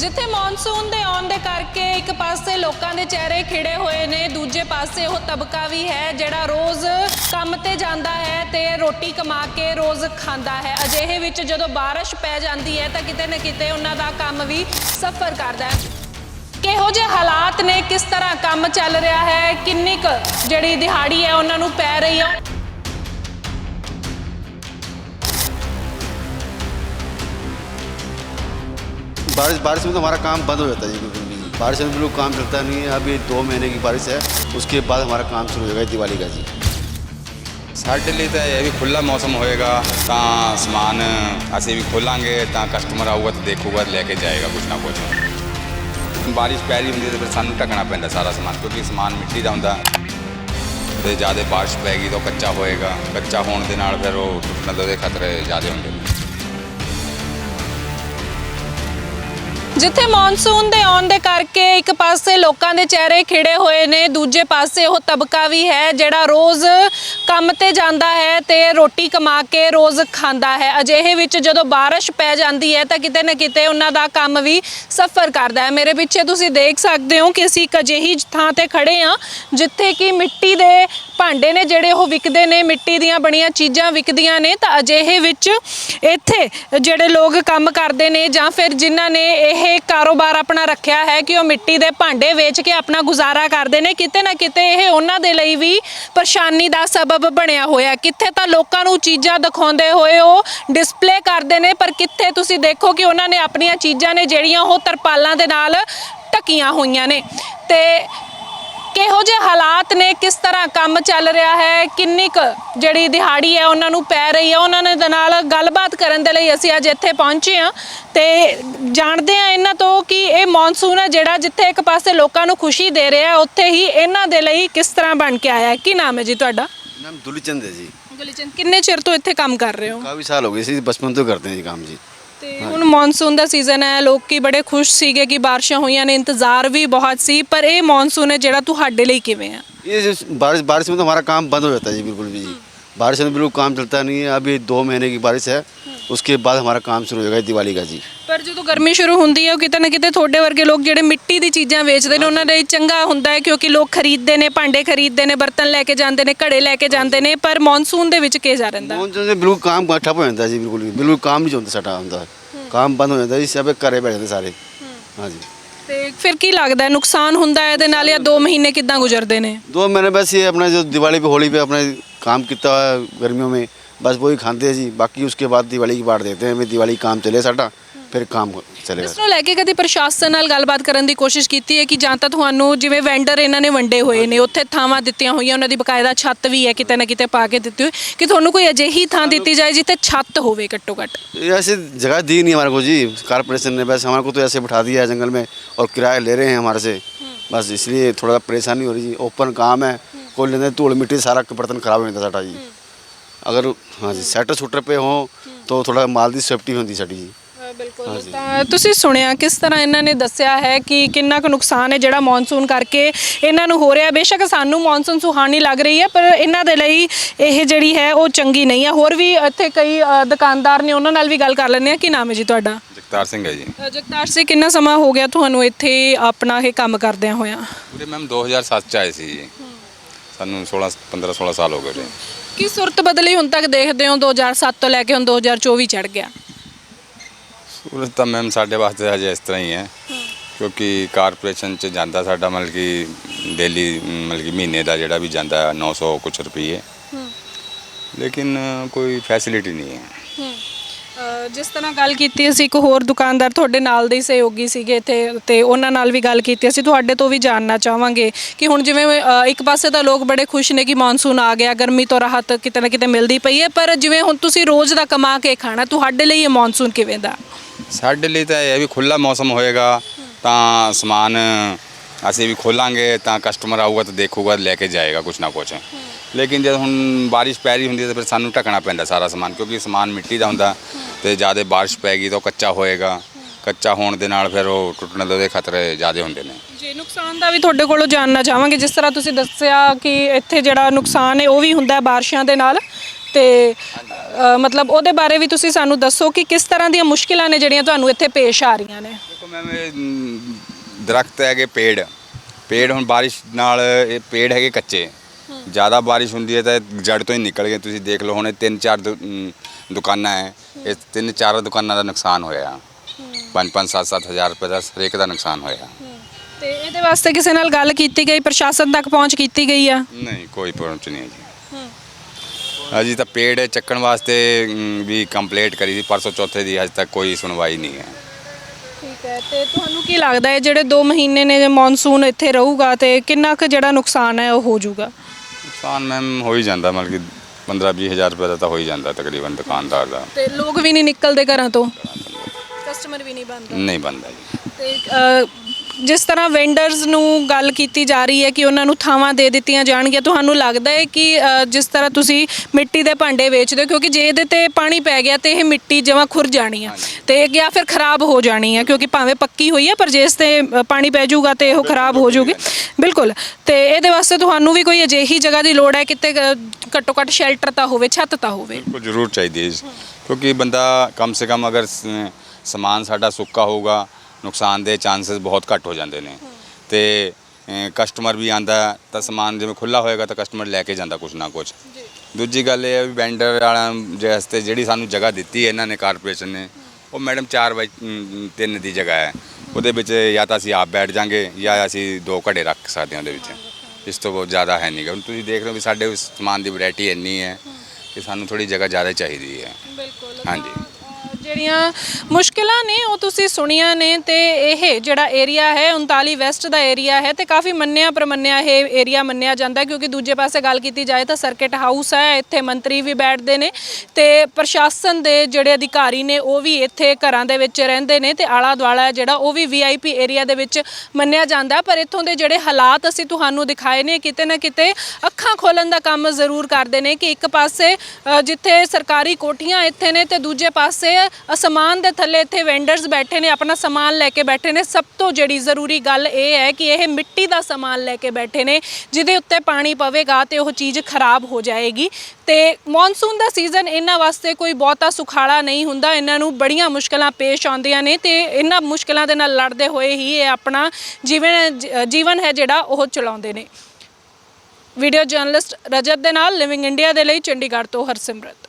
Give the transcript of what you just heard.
ਜਿੱਥੇ ਮੌਨਸੂਨ ਦੇ ਆਉਣ ਦੇ ਕਰਕੇ ਇੱਕ ਪਾਸੇ ਲੋਕਾਂ ਦੇ ਚਿਹਰੇ ਖਿੜੇ ਹੋਏ ਨੇ, ਦੂਜੇ ਪਾਸੇ ਉਹ ਤਬਕਾ ਵੀ ਹੈ ਜਿਹੜਾ ਰੋਜ਼ ਕੰਮ ਤੇ ਜਾਂਦਾ ਹੈ ਤੇ ਰੋਟੀ ਕਮਾ ਕੇ ਰੋਜ਼ ਖਾਂਦਾ ਹੈ। ਅਜਿਹੇ ਵਿੱਚ ਜਦੋਂ ਬਾਰਿਸ਼ ਪੈ ਜਾਂਦੀ ਹੈ ਤਾਂ ਕਿਤੇ ਨਾ ਕਿਤੇ ਉਹਨਾਂ ਦਾ ਕੰਮ ਵੀ ਸਫਰ ਕਰਦਾ ਹੈ। ਕਿਹੋ ਜਿਹੇ ਹਾਲਾਤ ਨੇ, ਕਿਸ ਤਰ੍ਹਾਂ ਕੰਮ ਚੱਲ ਰਿਹਾ ਹੈ, ਕਿੰਨੀ ਕੁ ਜਿਹੜੀ ਦਿਹਾੜੀ ਹੈ ਉਹਨਾਂ ਨੂੰ ਪੈ ਰਹੀ ਹੈ? बारिश बारिश में तो हमारा काम बंद हो जाता है जी बिल्कुल भी बारिश में बिल्कुल काम चलता नहीं है अभी दो महीने की बारिश है उसके बाद हमारा काम शुरू होगा दिवाली का जी ਸਾਡੇ ਲਈ ਤਾਂ ਇਹ ਵੀ ਖੁੱਲਾ ਮੌਸਮ ਹੋਏਗਾ ਤਾਂ ਸਮਾਨ ਅਸੀਂ ਵੀ ਖੋਲਾਂਗੇ ਤਾਂ ਕਸਟਮਰ ਆਊਗਾ ਤੇ ਦੇਖੂਗਾ ਤੇ ਲੈ ਕੇ ਜਾਏਗਾ ਕੁਛ ਨਾ ਕੁਛ ਬਾਰਿਸ਼ ਪੈ ਰਹੀ ਹੁੰਦੀ ਹੈ ਤੇ ਫਿਰ ਸਾਨੂੰ ਢੱਕਣਾ ਪੈਂਦਾ ਸਾਰਾ ਸਮਾਨ ਕਿਉਂਕਿ ਸਮਾਨ ਮਿੱਟੀ ਦਾ ਹੁੰਦਾ ਤੇ ਜ਼ਿਆਦਾ ਬਾਰਿਸ਼ ਪੈ ਗਈ ਤਾਂ ਉਹ ਕੱਚਾ ਹੋਏਗਾ ਕੱਚਾ ਹੋਣ ਦੇ ਨਾਲ ਫਿਰ ਉਹ ਟੁੱਟਣ ਦੇ ਉਹਦੇ ਖਤਰੇ ਜ਼ਿਆਦਾ ਹੁੰਦੇ ਨੇ ਜਿੱਥੇ ਮੌਨਸੂਨ ਦੇ ਆਉਣ ਦੇ ਕਰਕੇ ਇੱਕ ਪਾਸੇ ਲੋਕਾਂ ਦੇ ਚਿਹਰੇ ਖਿੜੇ ਹੋਏ ਨੇ, ਦੂਜੇ ਪਾਸੇ ਉਹ ਤਬਕਾ ਵੀ ਹੈ ਜਿਹੜਾ ਰੋਜ਼ ਕੰਮ ਤੇ ਜਾਂਦਾ ਹੈ ਤੇ ਰੋਟੀ ਕਮਾ ਕੇ ਰੋਜ਼ ਖਾਂਦਾ ਹੈ। ਅਜਿਹੇ ਵਿੱਚ ਜਦੋਂ ਬਾਰਿਸ਼ ਪੈ ਜਾਂਦੀ ਹੈ ਤਾਂ ਕਿਤੇ ਨਾ ਕਿਤੇ ਉਹਨਾਂ ਦਾ ਕੰਮ ਵੀ ਸਫਰ ਕਰਦਾ ਹੈ। ਮੇਰੇ ਪਿੱਛੇ ਤੁਸੀਂ ਦੇਖ ਸਕਦੇ ਹੋ ਕਿ ਅਸੀਂ ਇੱਕ ਅਜਿਹੀ ਥਾਂ ਤੇ ਖੜੇ ਹਾਂ, ਜਿੱਥੇ ਕਿ ਮਿੱਟੀ ਦੇ ਭਾਂਡੇ ਨੇ ਜਿਹੜੇ ਉਹ ਵਿਕਦੇ ਨੇ, ਮਿੱਟੀ ਦੀਆਂ ਬਣੀਆਂ ਚੀਜ਼ਾਂ ਵਿਕਦੀਆਂ ਨੇ, ਤਾਂ ਅਜਿਹੇ ਵਿੱਚ ਇੱਥੇ ਜਿਹੜੇ ਲੋਕ ਕੰਮ ਕਰਦੇ ਨੇ ਜਾਂ ਫਿਰ ਜਿਨ੍ਹਾਂ ਨੇ ਇਹ ਕਾਰੋਬਾਰ ਆਪਣਾ ਰੱਖਿਆ ਹੈ ਕਿ ਉਹ ਮਿੱਟੀ ਦੇ ਭਾਂਡੇ ਵੇਚ ਕੇ ਆਪਣਾ ਗੁਜ਼ਾਰਾ ਕਰਦੇ ਨੇ, ਕਿਤੇ ਨਾ ਕਿਤੇ ਇਹ ਉਹਨਾਂ ਦੇ ਲਈ ਵੀ ਪਰੇਸ਼ਾਨੀ ਦਾ ਸਬਬ ਬਣਿਆ ਹੋਇਆ। ਕਿੱਥੇ ਤਾਂ ਲੋਕਾਂ ਨੂੰ ਚੀਜ਼ਾਂ ਦਿਖਾਉਂਦੇ ਹੋਏ ਉਹ ਡਿਸਪਲੇ ਕਰਦੇ ਨੇ, ਪਰ ਕਿੱਥੇ ਤੁਸੀਂ ਦੇਖੋ ਕਿ ਉਹਨਾਂ ਨੇ ਆਪਣੀਆਂ ਚੀਜ਼ਾਂ ਨੇ ਜਿਹੜੀਆਂ ਉਹ ਤਰਪਾਲਾਂ ਦੇ ਨਾਲ ਢਕੀਆਂ ਹੋਈਆਂ ਨੇ। ਤੇ ਕਿਹੋ ਜਿਹੇ ਹਾਲਾਤ ਨੇ ਕਿਸ ਤਰ੍ਹਾਂ ਕੰਮ ਚੱਲ ਰਿਹਾ ਹੈ ਕਿੰਨੀ ਜਿਹੜੀ ਦਿਹਾੜੀ ਹੈ ਉਹਨਾਂ ਨੂੰ ਪੈ ਰਹੀ ਹੈ ਉਹਨਾਂ ਨੇ ਦੇ ਨਾਲ ਗੱਲਬਾਤ ਕਰਨ ਦੇ ਲਈ ਅਸੀਂ ਅੱਜ ਇੱਥੇ ਪਹੁੰਚੇ ਹਾਂ ਤੇ ਜਾਣਦੇ ਹਾਂ ਇਹਨਾਂ ਤੋਂ ਕਿ ਇਹ ਮੌਨਸੂਨ ਹੈ ਜਿਹੜਾ ਜਿੱਥੇ ਇੱਕ ਪਾਸੇ ਲੋਕਾਂ ਨੂੰ ਖੁਸ਼ੀ ਦੇ ਰਿਹਾ ਹੈ ਉੱਥੇ ਹੀ ਇਹਨਾਂ ਦੇ ਲਈ ਕਿਸ ਤਰ੍ਹਾਂ ਬਣ ਕੇ ਆਇਆ ਕੀ ਨਾਮ ਹੈ ਜੀ ਤੁਹਾਡਾ? ਨਾਮ ਦੁਲੀਚੰਦ ਹੈ ਜੀ। ਗੁਲੀਚੰਦ ਕਿੰਨੇ ਚਿਰ ਤੋਂ ਇੱਥੇ ਕੰਮ ਕਰ ਰਹੇ ਹੋ? ਕਾਫੀ ਸਾਲ ਹੋ ਗਏ ਸੀ ਬਚਪਨ ਤੋਂ ਕਰਦੇ ਹਾਂ ਜੀ ਕੰਮ ਜੀ। ਤੇ ਹੁਣ ਮੌਨਸੂਨ ਦਾ ਸੀਜ਼ਨ ਹੈ ਲੋਕੀ ਬੜੇ ਖੁਸ਼ ਸੀਗੇ ਕਿ ਬਾਰਿਸ਼ਾਂ ਹੋਈਆਂ ਨੇ ਇੰਤਜ਼ਾਰ ਵੀ ਬਹੁਤ ਸੀ ਪਰ ਇਹ ਮੌਨਸੂਨ ਹੈ ਜਿਹੜਾ ਤੁਹਾਡੇ ਲਈ ਕਿਵੇਂ ਆ ये जो बारिश बारिश में तो हमारा काम बंद हो जाता है जी बिल्कुल भी जी बारिश में बिल्कुल काम चलता नहीं है अभी दो महीने की बारिश है उसके बाद हमारा काम शुरू होगा दिवाली का जी ਪਰ ਜਦੋਂ ਗਰਮੀ ਸ਼ੁਰੂ ਹੁੰਦੀ ਹੈ ਉਹ ਕਿਤੇ ਨਾ ਕਿਤੇ ਤੁਹਾਡੇ ਵਰਗੇ ਲੋਕ ਜਿਹੜੇ ਮਿੱਟੀ ਦੀ ਚੀਜ਼ਾਂ ਵੇਚਦੇ ਨੇ ਉਹਨਾਂ ਲਈ ਚੰਗਾ ਹੁੰਦਾ ਹੈ ਕਿਉਂਕਿ ਲੋਕ ਖਰੀਦਦੇ ਨੇ ਭਾਂਡੇ ਖਰੀਦਦੇ ਨੇ ਬਰਤਨ ਲੈ ਕੇ ਜਾਂਦੇ ਨੇ ਘੜੇ ਲੈ ਕੇ ਜਾਂਦੇ ਨੇ ਪਰ ਮੌਨਸੂਨ ਦੇ ਵਿੱਚ ਕੀ ਜਾ ਰਹਿੰਦਾ ਮੌਨਸੂਨ ਦੇ ਬਿਲਕੁਲ ਕੰਮ ਠੱਪ ਹੋ ਜਾਂਦਾ ਜੀ ਬਿਲਕੁਲ ਵੀ ਬਿਲਕੁਲ ਕੰਮ ਨਹੀਂ ਹੁੰਦਾ ਸਾਡਾ ਹੁੰਦਾ ਕੰਮ ਬੰਦ ਹੋ ਜਾਂਦਾ ਜੀ ਸਭ ਘਰੇ ਬੈਠ ਜਾਂਦੇ ਸਾਰੇ ਹਾਂਜੀ ਤੇ ਫਿਰ ਕੀ ਲੱਗਦਾ ਹੈ ਨੁਕਸਾਨ ਹੁੰਦਾ ਹੈ ਇਹਦੇ ਨਾਲ ਜਾਂ 2 ਮਹੀਨੇ ਕਿੱਦਾਂ ਗੁਜ਼ਰਦੇ ਨੇ दो महीने बस ये अपना जो दिवाली पे होली पे अपने काम किया हुआ है गर्मियों में बस वही खाते हैं जी बाकी उसके बाद दिवाली की बांट देते हैं हमें दिवाली काम चले साडा फिर काम चलेगा ਇਸ ਨੂੰ ਲੈ ਕੇ ਕਦੀ ਪ੍ਰਸ਼ਾਸਨ ਨਾਲ ਗੱਲਬਾਤ ਕਰਨ ਦੀ ਕੋਸ਼ਿਸ਼ ਕੀਤੀ ਹੈ ਕਿ ਜਾਂ ਤਾਂ ਤੁਹਾਨੂੰ ਜਿਵੇਂ ਵੈਂਡਰ ਇਹਨਾਂ ਨੇ ਵੰਡੇ ਹੋਏ ਨੇ ਉੱਥੇ ਥਾਵਾਂ ਦਿੱਤੀਆਂ ਹੋਈਆਂ ਉਹਨਾਂ ਦੀ ਬਕਾਇਦਾ ਛੱਤ ਵੀ ਹੈ ਕਿਤੇ ਨਾ ਕਿਤੇ ਪਾ ਕੇ ਦਿੱਤੀ ਹੋਈ ਕਿ ਤੁਹਾਨੂੰ ਕੋਈ ਅਜਿਹੀ ਥਾਂ ਦਿੱਤੀ ਜਾਏ ਜਿੱਥੇ ਛੱਤ ਹੋਵੇ ਘੱਟੋ ਘੱਟ ये ऐसे जगह दी नहीं हमारे को जी कारपोरेशन ने बस हमारे को तो ऐसे बिठा दिया है जंगल में और किराया ले रहे हैं हमारे से बस इसलिए थोड़ा परेशानी हो रही है ओपन काम है कोई लेने धूल मिट्टी सारा बर्तन खराब हो जाता साडा जी अगर हाँ जी सैटर शूटर पे हो तो थोड़ा माल की सेफ्टी होती साडी जी ਬਿਲਕੁਲ। ਤਾਂ ਤੁਸੀਂ ਸੁਣਿਆ ਕਿਸ ਤਰ੍ਹਾਂ ਇਹਨਾਂ ਨੇ ਦੱਸਿਆ ਹੈ ਕਿ ਕਿੰਨਾ ਕੁ ਨੁਕਸਾਨ ਹੈ ਜਿਹੜਾ ਮੌਨਸੂਨ ਕਰਕੇ ਇਹਨਾਂ ਨੂੰ ਹੋ ਰਿਹਾ? ਬੇਸ਼ੱਕ ਸਾਨੂੰ ਮੌਨਸੂਨ ਸੁਹਾਣੀ ਲੱਗ ਰਹੀ ਹੈ ਪਰ ਇਹਨਾਂ ਦੇ ਲਈ ਇਹ ਜਿਹੜੀ ਹੈ ਉਹ ਚੰਗੀ ਨਹੀਂ ਹੈ। ਹੋਰ ਵੀ ਇੱਥੇ ਕਈ ਅ, ਦੁਕਾਨਦਾਰ ਨੇ ਉਹਨਾਂ ਨਾਲ ਵੀ ਗੱਲ ਕਰ ਲੈਂਦੇ ਆ ਕੀ ਨਾਮ ਹੈ ਜੀ ਤੁਹਾਡਾ? ਜਗਤਾਰ ਸਿੰਘ ਹੈ ਜੀ। ਜਗਤਾਰ ਸਿੰਘ ਕਿੰਨਾ ਸਮਾਂ ਹੋ ਗਿਆ ਤੁਹਾਨੂੰ ਇੱਥੇ ਆਪਣਾ ਇਹ ਕੰਮ ਕਰਦਿਆਂ ਹੋਇਆਂ? ਪੂਰੇ ਮੈਮ 2007 ਚ ਆਏ ਸੀ ਜੀ। ਸਾਨੂੰ 16 15 16 ਸਾਲ ਹੋ ਗਏ ਕੀ ਸੁਰਤ ਬਦਲੀ ਹੁਣ ਤੱਕ ਦੇਖਦੇ ਹੋ? 2007 ਤੋਂ ਲੈ ਕੇ ਹੁਣ 2024 ਚੜ ਗਿਆ। ਸਹੂਲਤ ਤਾਂ ਮੈਮ ਸਾਡੇ ਵਾਸਤੇ ਹਜੇ ਇਸ ਤਰ੍ਹਾਂ ਹੀ ਹੈ। ਕਿਉਂਕਿ ਕਾਰਪੋਰੇਸ਼ਨ ਚ ਜਾਂਦਾ ਸਾਡਾ ਮਤਲਬ ਕਿ ਡੇਲੀ ਮਤਲਬ ਕਿ ਮਹੀਨੇ ਦਾ ਜਿਹੜਾ ਵੀ ਜਾਂਦਾ ਹੈ 900 ਕੁਛ ਰੁਪਏ ਲੇਕਿਨ ਕੋਈ ਫੈਸਿਲਿਟੀ ਨਹੀਂ ਹੈ। ਅ, ਜਿਸ ਤਰ੍ਹਾਂ ਗੱਲ ਕੀਤੀ ਅਸੀਂ ਇੱਕ ਹੋਰ ਦੁਕਾਨਦਾਰ ਤੁਹਾਡੇ ਨਾਲ ਦੇ ਹੀ ਸਹਿਯੋਗੀ ਸੀਗੇ ਇੱਥੇ ਤੇ ਉਹਨਾਂ ਨਾਲ ਵੀ ਗੱਲ ਕੀਤੀ। ਅਸੀਂ ਤੁਹਾਡੇ ਤੋਂ ਵੀ ਜਾਣਨਾ ਚਾਹਾਂਗੇ ਕਿ ਹੁਣ ਜਿਵੇਂ ਅ, ਇੱਕ ਪਾਸੇ ਤਾਂ ਲੋਕ ਬੜੇ ਖੁਸ਼ ਨੇ ਕਿ ਮੌਨਸੂਨ ਆ ਗਿਆ ਗਰਮੀ ਤੋਂ ਰਾਹਤ ਕਿਤੇ ਨਾ ਕਿਤੇ ਮਿਲਦੀ ਪਈ ਹੈ ਪਰ ਜਿਵੇਂ ਹੁਣ ਤੁਸੀਂ ਰੋਜ਼ ਦਾ ਕਮਾ ਕੇ ਖਾਣਾ ਤੁਹਾਡੇ ਲਈ ਇਹ ਮੌਨਸੂਨ ਕਿਵੇਂ ਦਾ? ਸਾਡੇ ਲਈ ਤਾਂ ਇਹ ਵੀ ਖੁੱਲਾ ਮੌਸਮ ਹੋਏਗਾ, ਤਾਂ ਸਮਾਨ ਅਸੀਂ ਵੀ ਖੋਲਾਂਗੇ, ਤਾਂ ਕਸਟਮਰ ਆਊਗਾ ਤਾਂ ਦੇਖੂਗਾ, ਲੈ ਕੇ ਜਾਏਗਾ ਕੁਛ ਨਾ ਕੁਛ। ਲੇਕਿਨ ਜਦ ਹੁਣ ਬਾਰਿਸ਼ ਪੈ ਰਹੀ ਹੁੰਦੀ ਹੈ ਤਾਂ ਫਿਰ ਸਾਨੂੰ ਢੱਕਣਾ ਪੈਂਦਾ ਸਾਰਾ ਸਮਾਨ, ਕਿਉਂਕਿ ਸਮਾਨ ਮਿੱਟੀ ਦਾ ਹੁੰਦਾ ਤੇ ਜ਼ਿਆਦਾ ਬਾਰਿਸ਼ ਪੈ ਗਈ ਤਾਂ ਉਹ ਕੱਚਾ ਹੋਏਗਾ। ਕੱਚਾ ਹੋਣ ਦੇ ਨਾਲ ਫਿਰ ਉਹ ਟੁੱਟਣ ਦੇ ਖਤਰੇ ਜ਼ਿਆਦਾ ਹੁੰਦੇ ਨੇ। ਜੇ ਨੁਕਸਾਨ ਦਾ ਵੀ ਤੁਹਾਡੇ ਕੋਲੋਂ ਜਾਣਨਾ ਚਾਹਾਂਗੇ, ਜਿਸ ਤਰ੍ਹਾਂ ਤੁਸੀਂ ਦੱਸਿਆ ਕਿ ਇੱਥੇ ਜਿਹੜਾ ਨੁਕਸਾਨ ਹੈ, ਉਹ ਵੀ ਹੁੰਦਾ ਹੈ ਬਾਰਿਸ਼ਾਂ ਦੇ ਨਾਲ। ਤੇ ਅ, ਮਤਲਬ ਉਹਦੇ ਬਾਰੇ ਵੀ ਤੁਸੀਂ ਸਾਨੂੰ ਦੱਸੋ ਕਿ ਕਿਸ ਤਰ੍ਹਾਂ ਦੀਆਂ ਮੁਸ਼ਕਿਲਾਂ ਨੇ ਜਿਹੜੀਆਂ ਤੁਹਾਨੂੰ ਇੱਥੇ ਪੇਸ਼ ਆ ਰਹੀਆਂ ਨੇ? ਦੇਖੋ ਮੈਮ ਇਹ ਮ, ਦਰਖਤ ਹੈਗੇ ਪੇੜ। ਪੇੜ ਹੁਣ ਬਾਰਿਸ਼ ਨਾਲ ਇਹ ਪੇੜ ਹੈਗੇ ਕੱਚੇ। ਜ਼ਿਆਦਾ ਬਾਰਿਸ਼ ਹੁੰਦੀ ਹੈ ਤਾਂ ਇਹ ਜੜ ਤੋਂ ਹੀ ਨਿਕਲ ਗਏ। ਤੁਸੀਂ ਦੇਖ ਲਓ ਹੁਣ ਇਹ ਤਿੰਨ ਚਾਰ ਦੁ- ਮ, ਦੁਕਾਨਾਂ ਹੈ। ਇਹ ਤਿੰਨ ਚਾਰ ਦੁਕਾਨਾਂ ਦਾ ਨੁਕਸਾਨ ਹੋਇਆ। ਪੰਜ ਪੰਜ ਸੱਤ ਸੱਤ ਹਜ਼ਾਰ ਰੁਪਏ ਦਾ ਹਰੇਕ ਦਾ ਨੁਕਸਾਨ ਹੋਇਆ। ਤੇ ਇਹਦੇ ਵਾਸਤੇ ਕਿਸੇ ਨਾਲ ਗੱਲ ਕੀਤੀ ਗਈ? ਪ੍ਰਸ਼ਾਸਨ ਤੱਕ ਪਹੁੰਚ ਕੀਤੀ ਗਈ ਆ? ਨਹੀਂ ਕੋਈ ਪਹੁੰਚ ਨਹੀਂ ਹੈ ਜੀ। ਅਜੀ ਤਾਂ ਪੇੜ ਚੱਕਣ ਵਾਸਤੇ ਵੀ ਕੰਪਲੀਟ ਕਰੀ ਸੀ ਪਰਸੋਂ ਚੌਥੇ ਦੀ ਅਜੇ ਤੱਕ ਕੋਈ ਸੁਣਵਾਈ ਨਹੀਂ ਹੈ। ਠੀਕ ਹੈ ਤੇ ਤੁਹਾਨੂੰ ਕੀ ਲੱਗਦਾ ਹੈ ਜਿਹੜੇ 2 ਮਹੀਨੇ ਨੇ ਜੇ ਮੌਨਸੂਨ ਇੱਥੇ ਰਹੂਗਾ ਤੇ ਕਿੰਨਾ ਕੁ ਜਿਹੜਾ ਨੁਕਸਾਨ ਹੈ ਉਹ ਹੋ ਜਾਊਗਾ? ਨੁਕਸਾਨ ਮੈਮ ਹੋ ਹੀ ਜਾਂਦਾ ਮਤਲਬ ਕਿ 15 20 ਹਜ਼ਾਰ ਰੁਪਏ ਦਾ ਤਾਂ ਹੋ ਹੀ ਜਾਂਦਾ ਤਕਰੀਬਨ ਦੁਕਾਨਦਾਰ ਦਾ। ਤੇ ਲੋਕ ਵੀ ਨਹੀਂ ਨਿਕਲਦੇ ਘਰਾਂ ਤੋਂ? ਕਸਟਮਰ ਵੀ ਨਹੀਂ ਬਣਦਾ? ਨਹੀਂ ਬੰਦਾ ਜੀ। ਤੇ ਅ, ਜਿਸ ਤਰ੍ਹਾਂ ਵੈਂਡਰਸ ਨੂੰ ਗੱਲ ਕੀਤੀ ਜਾ ਰਹੀ ਹੈ ਕਿ ਉਹਨਾਂ ਨੂੰ ਥਾਵਾਂ ਦੇ ਦਿੱਤੀਆਂ ਜਾਣਗੀਆਂ ਤੁਹਾਨੂੰ ਲੱਗਦਾ ਹੈ ਕਿ ਅ, ਜਿਸ ਤਰ੍ਹਾਂ ਤੁਸੀਂ ਮਿੱਟੀ ਦੇ ਭਾਂਡੇ ਵੇਚਦੇ ਹੋ ਕਿਉਂਕਿ ਜੇ ਇਹਦੇ ਤੇ ਪਾਣੀ ਪੈ ਗਿਆ ਤੇ ਇਹ ਮਿੱਟੀ ਜਮਾਂ ਖੁਰ ਜਾਣੀ ਆ ਤੇ ਜਾਂ ਫਿਰ ਖਰਾਬ ਹੋ ਜਾਣੀ ਆ ਕਿਉਂਕਿ ਭਾਵੇਂ ਪੱਕੀ ਹੋਈ ਹੈ ਪਰ ਜੇ ਇਸ ਤੇ ਅ, ਪਾਣੀ ਪੈ ਜਾਊਗਾ ਤੇ ਉਹ ਖਰਾਬ ਹੋ ਜਾਊਗੀ। ਬਿਲਕੁਲ। ਤੇ ਇਹਦੇ ਵਾਸਤੇ ਤੁਹਾਨੂੰ ਵੀ ਕੋਈ ਅਜਿਹੀ ਜਗ੍ਹਾ ਦੀ ਲੋੜ ਹੈ ਕਿਤੇ ਅ, ਘੱਟੋ ਘੱਟ ਸ਼ੈਲਟਰ ਤਾਂ ਹੋਵੇ ਛੱਤ ਤਾਂ ਹੋਵੇ? ਬਿਲਕੁਲ ਜ਼ਰੂਰ ਚਾਹੀਦੀ ਹੈ ਜੀ। ਕਿਉਂਕਿ ਬੰਦਾ ਕਮ ਸੇ ਕਮ ਅਗਰ ਸ- ਸਮਾਨ ਸਾਡਾ ਸੁੱਕਾ ਹੋਊਗਾ ਨੁਕਸਾਨ ਦੇ ਚਾਂਸਸ ਬਹੁਤ ਘੱਟ ਹੋ ਜਾਂਦੇ ਨੇ। ਤੇ ਕਸਟਮਰ ਵੀ ਆਂਦਾ ਤਾਂ ਸਮਾਨ ਜਿਵੇਂ ਖੁੱਲਾ ਹੋਏਗਾ ਤਾਂ ਕਸਟਮਰ ਲੈ ਕੇ ਜਾਂਦਾ ਕੁਝ ਨਾ ਕੁਝ ਦੂਜੀ ਗੱਲ ਇਹ ਹੈ ਵੀ ਵੈਂਡਰ ਵਾਲਾ ਜਿਸ ਜਿਹੜੀ ਸਾਨੂੰ ਜਗ੍ਹਾ ਦਿੱਤੀ ਹੈ ਇਹਨਾਂ ਨੇ ਕਾਰਪੋਰੇਸ਼ਨ ਨੇ ਉਹ ਮੈਡਮ 4 ਬਾਈ 3 ਦੀ ਜਗ੍ਹਾ ਹੈ। ਉਹਦੇ ਵਿੱਚ ਜਾਂ ਤਾਂ ਅਸੀਂ ਆਪ ਬੈਠ ਜਾਾਂਗੇ ਜਾਂ ਅਸੀਂ ਦੋ ਘੜੇ ਰੱਖ ਸਕਦੇ ਹਾਂ ਉਹਦੇ ਵਿੱਚ। ਇਸ ਤੋਂ ਬਹੁਤ ਜ਼ਿਆਦਾ ਹੈ ਨਹੀਂਗਾ ਹੁਣ ਤੁਸੀਂ ਦੇਖ ਰਹੇ ਹੋ ਵੀ ਸਾਡੇ ਸਮਾਨ ਦੀ ਵੈਰਾਈਟੀ ਇੰਨੀ ਹੈ ਕਿ ਸਾਨੂੰ ਥੋੜੀ ਜਗ੍ਹਾ ਜ਼ਿਆਦਾ ਚਾਹੀਦੀ ਹੈ। ਬਿਲਕੁਲ। ਹਾਂਜੀ। ਜਿਹੜੀਆਂ ਮੁਸ਼ਕਿਲਾਂ ਨੇ ਉਹ ਤੁਸੀਂ ਸੁਣੀਆਂ ਨੇ ਤੇ ਇਹ ਜਿਹੜਾ ਏਰੀਆ ਹੈ 39 ਵੈਸਟ ਦਾ ਏਰੀਆ ਹੈ ਤੇ ਕਾਫੀ ਮੰਨਿਆ ਪ੍ਰਮੰਨਿਆ ਇਹ ਏਰੀਆ ਮੰਨਿਆ ਜਾਂਦਾ ਕਿਉਂਕਿ ਦੂਜੇ ਪਾਸੇ ਗੱਲ ਕੀਤੀ ਜਾਏ ਤਾਂ ਸਰਕਟ ਹਾਊਸ ਹੈ, ਇੱਥੇ ਮੰਤਰੀ ਵੀ ਬੈਠਦੇ ਨੇ ਤੇ ਪ੍ਰਸ਼ਾਸਨ ਦੇ ਜਿਹੜੇ ਅਧਿਕਾਰੀ ਨੇ ਉਹ ਵੀ ਇੱਥੇ ਘਰਾਂ ਦੇ ਵਿੱਚ ਰਹਿੰਦੇ ਨੇ ਤੇ ਆਲਾ ਦੁਆਲਾ ਜਿਹੜਾ, ਉਹ ਵੀ ਵੀਆਈਪੀ ਏਰੀਆ ਦੇ ਵਿੱਚ ਮੰਨਿਆ ਜਾਂਦਾ ਪਰ ਇੱਥੋਂ ਦੇ ਜਿਹੜੇ ਹਾਲਾਤ ਅਸੀਂ ਤੁਹਾਨੂੰ ਦਿਖਾਏ ਨੇ, ਕਿਤੇ ਨਾ ਕਿਤੇ ਅੱਖਾਂ ਖੋਲਣ ਦਾ ਕੰਮ ਜ਼ਰੂਰ ਕਰਦੇ ਨੇ ਕਿ ਇੱਕ ਪਾਸੇ ਜਿੱਥੇ ਸਰਕਾਰੀ ਕੋਠੀਆਂ ਇੱਥੇ ਨੇ ਤੇ ਦੂਜੇ ਪਾਸੇ ਅਸਮਾਨ ਦੇ ਥੱਲੇ ਇੱਥੇ ਵੈਂਡਰਸ ਬੈਠੇ ਨੇ, ਆਪਣਾ ਸਮਾਨ ਲੈ ਕੇ ਬੈਠੇ ਨੇ। ਸਭ ਤੋਂ ਜਿਹੜੀ ਜ਼ਰੂਰੀ ਗੱਲ ਇਹ ਹੈ ਕਿ ਇਹ ਮਿੱਟੀ ਦਾ ਸਮਾਨ ਲੈ ਕੇ ਬੈਠੇ ਨੇ, ਜਿਹਦੇ ਉੱਤੇ ਪਾਣੀ ਪਵੇਗਾ ਤੇ ਉਹ ਚੀਜ਼ ਖਰਾਬ ਹੋ ਜਾਏਗੀ। ਤੇ ਮੌਨਸੂਨ ਦਾ ਸੀਜ਼ਨ ਇਹਨਾਂ ਵਾਸਤੇ ਕੋਈ ਬਹੁਤਾ ਸੁਖਾਲਾ ਨਹੀਂ ਹੁੰਦਾ, ਇਹਨਾਂ ਨੂੰ ਬੜੀਆਂ ਮੁਸ਼ਕਲਾਂ ਪੇਸ਼ ਆਉਂਦੀਆਂ ਨੇ ਤੇ ਇਹਨਾਂ ਮੁਸ਼ਕਲਾਂ ਦੇ ਨਾਲ ਲੜਦੇ ਹੋਏ ਹੀ ਇਹ ਆਪਣਾ ਜੀਵਨ ਜੀਵਨ ਹੈ ਜਿਹੜਾ ਉਹ ਚਲਾਉਂਦੇ ਨੇ। ਵੀਡੀਓ ਜਰਨਲਿਸਟ ਰਜਤ ਦੇ ਨਾਲ ਲਿਵਿੰਗ ਇੰਡੀਆ ਦੇ ਲਈ ਚੰਡੀਗੜ੍ਹ ਤੋਂ ਹਰਸਿਮਰਤ।